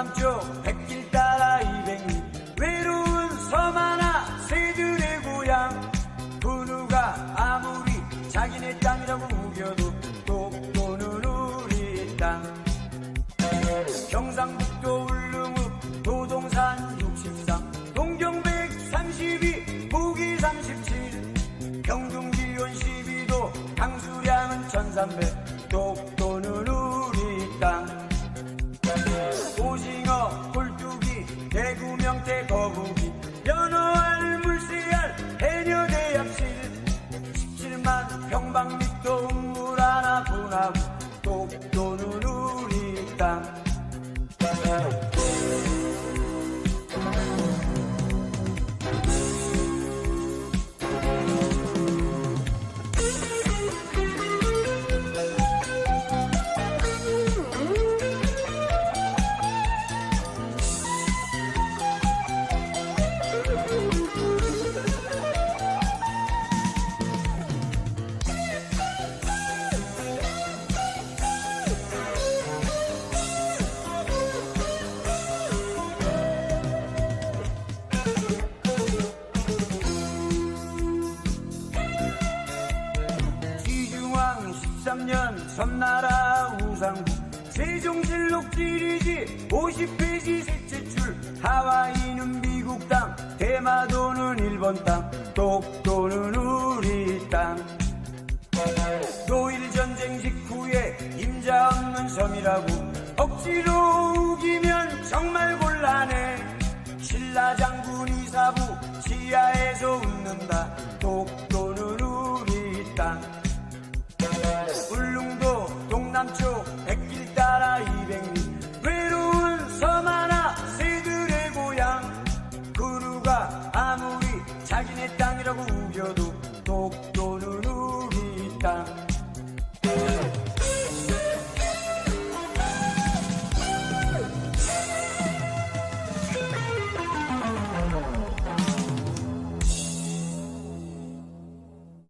동남쪽 백길 따라 이백리. 외로운 섬 하나 새들의 고향. 그 누가 아무리 자기네 땅이라고 우겨도 독도는 우리 땅. 경상북도 울릉읍 도동산 63 동경 132 무기 37 경중 기온 12도 강수량은 1300 독 거북이. 연어알 물새알 해녀 대합실. 17만 평방미터 음물 하나 분하고 독도는 우리 땅 지중왕 13년 섬나라 우상국 세종실록 지리지 50페이지 셋째 줄 하와이는 미국 땅 대마도는 일본 땅 독도는 우리 땅. 노일전쟁 직후에 임자 없는 섬이라고 억지로 우기면 정말 곤란해. 신라 장군 이사부 지하에서 웃는다. 독도는 우리 땅 남쪽 백길 따라 200리. 외로운 섬 하나 새들의 고향. 그 누가 아무리 자기네 땅이라고 우겨도